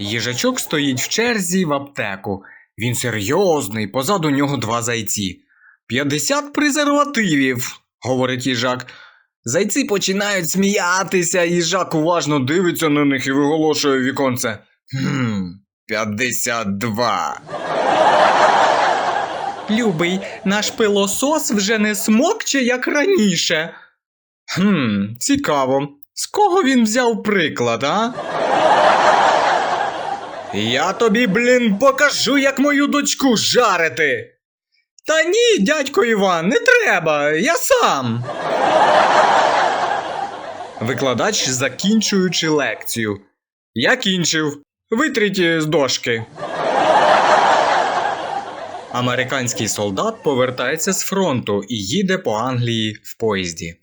Їжачок стоїть в черзі в аптеку. Він серйозний, позаду нього два зайці. П'ятдесят презервативів, говорить їжак. Зайці починають сміятися, їжак уважно дивиться на них і виголошує віконце. Хм, п'ятдесят два. Любий, наш пилосос вже не смокче, як раніше. Хм, цікаво. З кого він взяв приклад, а? Я тобі, блін, покажу, як мою дочку жарити. Та ні, дядько Іван, не треба, я сам. Викладач, закінчуючи лекцію. Я кінчив. Витріть з дошки. Американський солдат повертається з фронту і їде по Англії в поїзді.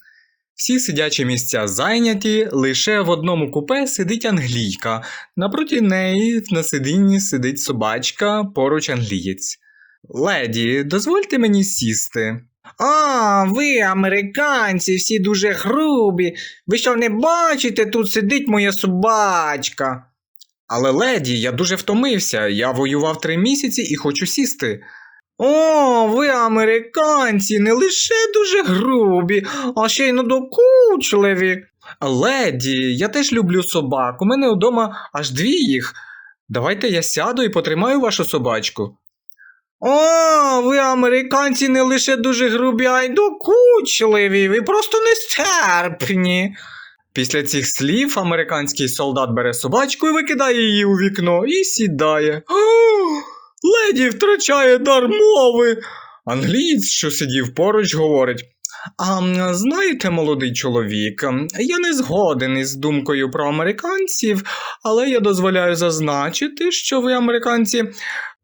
Всі сидячі місця зайняті, лише в одному купе сидить англійка. Напроти неї на сидінні сидить собачка, поруч англієць. Леді, дозвольте мені сісти. А, ви, американці, всі дуже грубі. Ви що не бачите, тут сидить моя собачка. Але леді, я дуже втомився. Я воював три місяці і хочу сісти. О, ви американці, не лише дуже грубі, а ще й надокучливі. Леді, я теж люблю собак. У мене вдома аж дві їх. Давайте я сяду і потримаю вашу собачку. О, ви американці не лише дуже грубі, а й докучливі. Ви просто нестерпні. Після цих слів американський солдат бере собачку і викидає її у вікно і сідає. Леді втрачає дар мови. Англієць, що сидів поруч, говорить. А знаєте, молодий чоловік, я не згоден із думкою про американців, але я дозволяю зазначити, що ви, американці,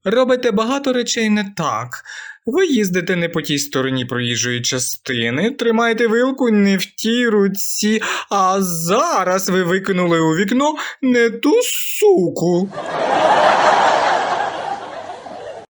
робите багато речей не так. Ви їздите не по тій стороні проїжджої частини, тримаєте вилку не в тій руці, а зараз ви викинули у вікно не ту суку.